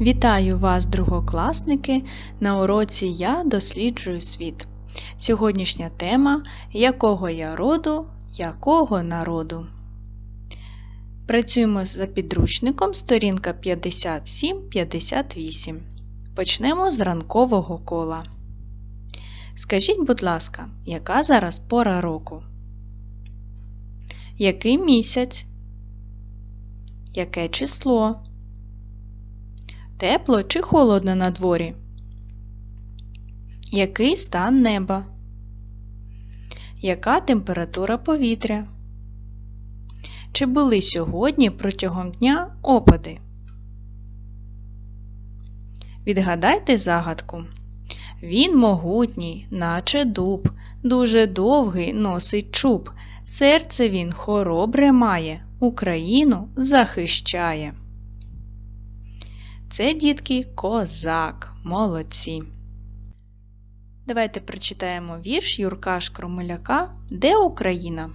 Вітаю вас, другокласники! На уроці Я досліджую світ. Сьогоднішня тема Якого я роду, якого народу. Працюємо за підручником сторінка 57-58. Почнемо з ранкового кола. Скажіть, будь ласка, яка зараз пора року? Який місяць? Яке число? Тепло чи холодно на дворі? Який стан неба? Яка температура повітря? Чи були сьогодні протягом дня опади? Відгадайте загадку. Він могутній, наче дуб, дуже довгий носить чуб. Серце він хоробре має, Україну захищає. Це дітки козак. Молодці. Давайте прочитаємо вірш Юрка Шкромиляка Де Україна?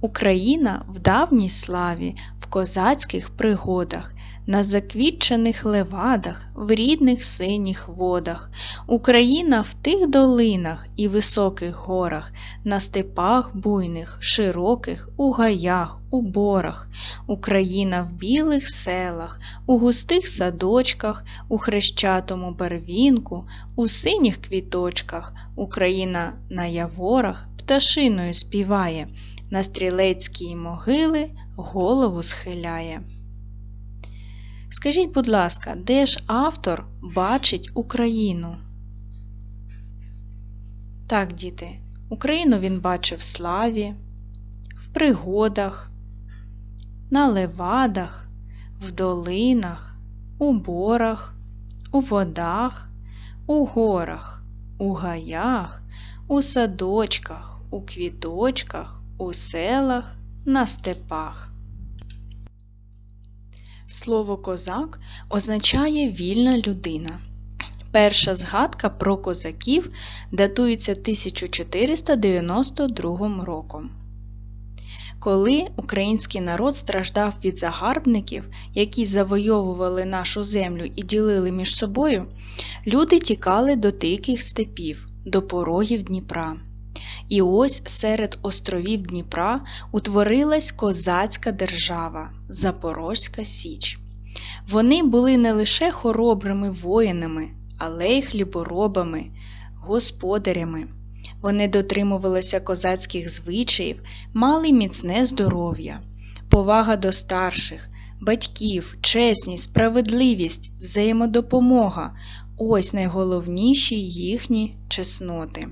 Україна в давній славі, в козацьких пригодах, на заквітчених левадах, в рідних синіх водах, Україна в тих долинах і високих горах, на степах буйних, широких, у гаях, у борах, Україна в білих селах, у густих садочках, у хрещатому барвінку, у синіх квіточках, Україна на яворах пташиною співає, на стрілецькій могили голову схиляє. Скажіть, будь ласка, де ж автор бачить Україну? Так, діти, Україну він бачив в славі, в пригодах, на левадах, в долинах, у борах, у водах, у горах, у гаях, у садочках, у квіточках, у селах, на степах. Слово козак означає вільна людина. Перша згадка про козаків датується 1492 роком. Коли український народ страждав від загарбників, які завойовували нашу землю і ділили між собою, люди тікали до диких степів, до порогів Дніпра. І ось серед островів Дніпра утворилась козацька держава Запорозька Січ. Вони були не лише хоробрими воїнами, але й хліборобами, господарями. Вони дотримувалися козацьких звичаїв, мали міцне здоров'я, повага до старших, батьків, чесність, справедливість, взаємодопомога ось найголовніші їхні чесноти.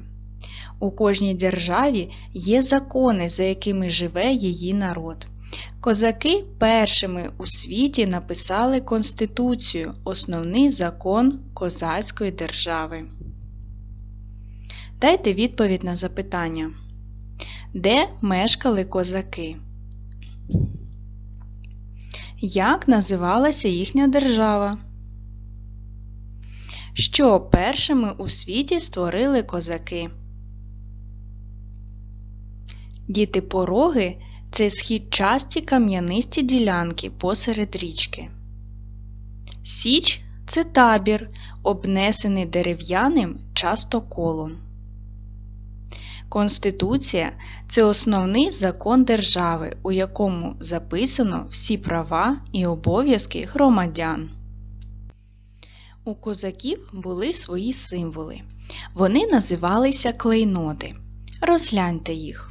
У кожній державі є закони, за якими живе її народ. Козаки першими у світі написали Конституцію, основний закон козацької держави. Дайте відповідь на запитання. Де мешкали козаки? Як називалася їхня держава? Що першими у світі створили козаки? Діти пороги це східчасті кам'янисті ділянки посеред річки. Січ це табір, обнесений дерев'яним часто колом. Конституція це основний закон держави, у якому записано всі права і обов'язки громадян. У козаків були свої символи. Вони називалися клейноди. Розгляньте їх.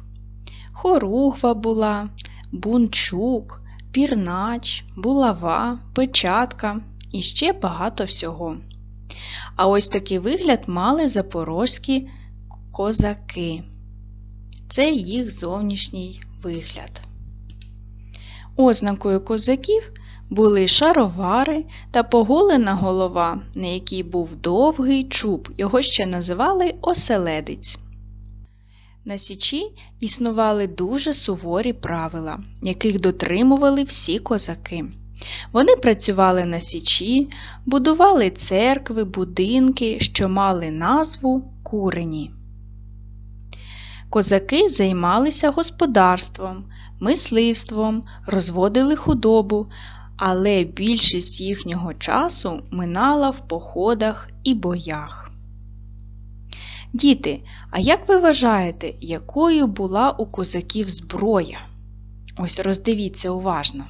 Хоругва була, бунчук, пірнач, булава, печатка і ще багато всього. А ось такий вигляд мали запорозькі козаки. Це їх зовнішній вигляд. Ознакою козаків були шаровари та поголена голова, на якій був довгий чуб, його ще називали оселедець. На Січі існували дуже суворі правила, яких дотримували всі козаки. Вони працювали на Січі, будували церкви, будинки, що мали назву курені. Козаки займалися господарством, мисливством, розводили худобу, але більшість їхнього часу минала в походах і боях. Діти, а як ви вважаєте, якою була у козаків зброя? Ось роздивіться уважно.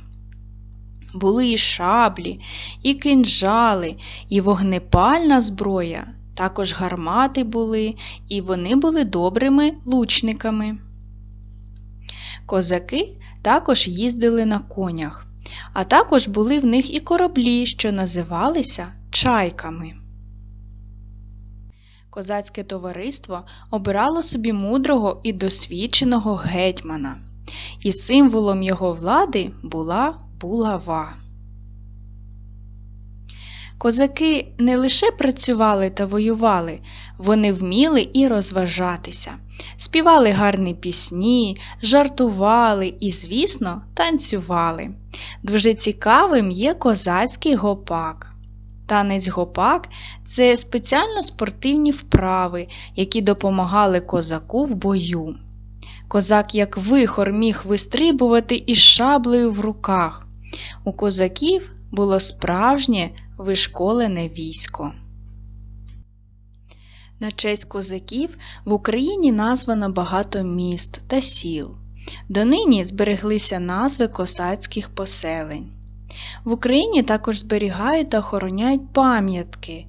Були і шаблі, і кинджали, і вогнепальна зброя, також гармати були, і вони були добрими лучниками. Козаки також їздили на конях, а також були в них і кораблі, що називалися чайками. Козацьке товариство обирало собі мудрого і досвідченого гетьмана, і символом його влади була булава. Козаки не лише працювали та воювали, вони вміли і розважатися, співали гарні пісні, жартували і, звісно, танцювали. Дуже цікавим є козацький гопак. Танець гопак це спеціально спортивні вправи, які допомагали козаку в бою. Козак, як вихор, міг вистрибувати із шаблею в руках. У козаків було справжнє вишколене військо. На честь козаків в Україні названо багато міст та сіл. Донині збереглися назви косацьких поселень. В Україні також зберігають та охороняють пам'ятки,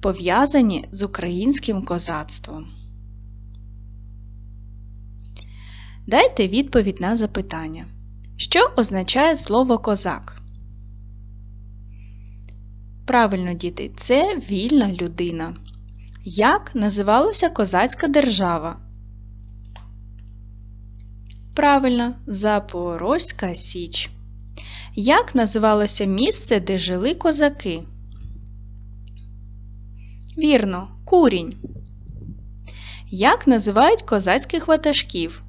пов'язані з українським козацтвом. Дайте відповідь на запитання. Що означає слово козак? Правильно, діти, це вільна людина. Як називалася козацька держава? Правильно, Запорозька Січ. Як називалося місце, де жили козаки? Вірно, курінь. Як називають козацьких ватажків?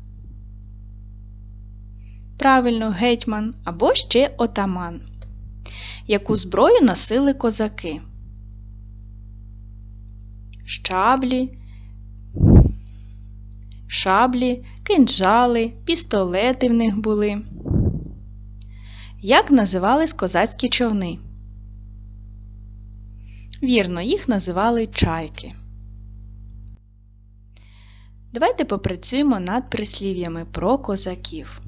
Правильно, гетьман або ще отаман. Яку зброю носили козаки? Щаблі, шаблі, кинджали, пістолети в них були. Як називались козацькі човни? Вірно, їх називали чайки. Давайте попрацюємо над прислів'ями про козаків.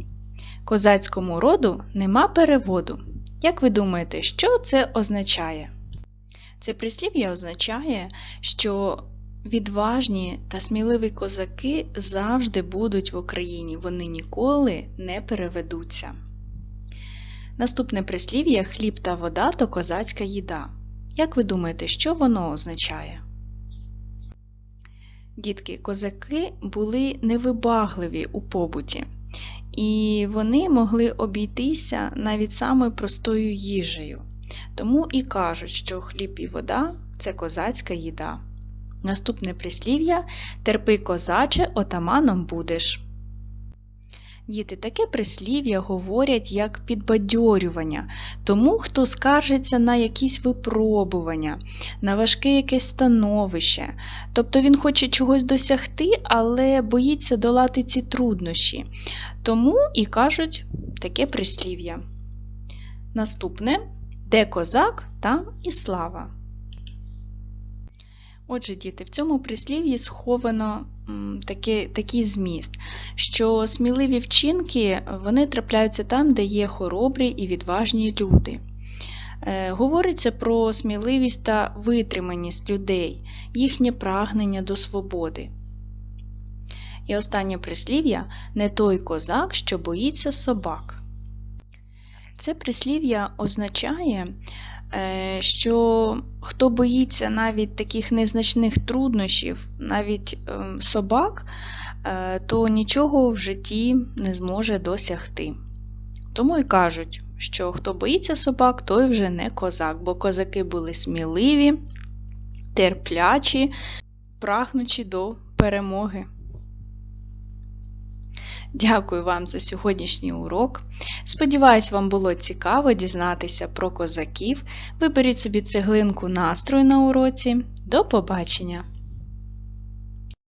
Козацькому роду нема переводу. Як ви думаєте, що це означає? Це прислів'я означає, що відважні та сміливі козаки завжди будуть в Україні, вони ніколи не переведуться. Наступне прислів'я хліб та вода то козацька їда. Як ви думаєте, що воно означає? Дітки, козаки були невибагливі у побуті, і вони могли обійтися навіть самою простою їжею. Тому і кажуть, що хліб і вода це козацька їда. Наступне прислів'я терпи козаче, отаманом будеш. Діти, таке прислів'я говорять як підбадьорювання, тому хто скаржиться на якісь випробування, на важке якесь становище. Тобто він хоче чогось досягти, але боїться долати ці труднощі. Тому і кажуть таке прислів'я. Наступне де козак, там і слава. Отже, діти, в цьому прислів'ї сховано такий, такий зміст, що сміливі вчинки вони трапляються там, де є хоробрі і відважні люди. Е, говориться про сміливість та витриманість людей, їхнє прагнення до свободи. І останнє прислів'я не той козак, що боїться собак. Це прислів'я означає, що хто боїться навіть таких незначних труднощів, навіть ем, собак, е, то нічого в житті не зможе досягти. Тому й кажуть, що хто боїться собак, той вже не козак, бо козаки були сміливі, терплячі, прагнучі до перемоги. Дякую вам за сьогоднішній урок. Сподіваюсь, вам було цікаво дізнатися про козаків. Виберіть собі цеглинку настрою на уроці. До побачення!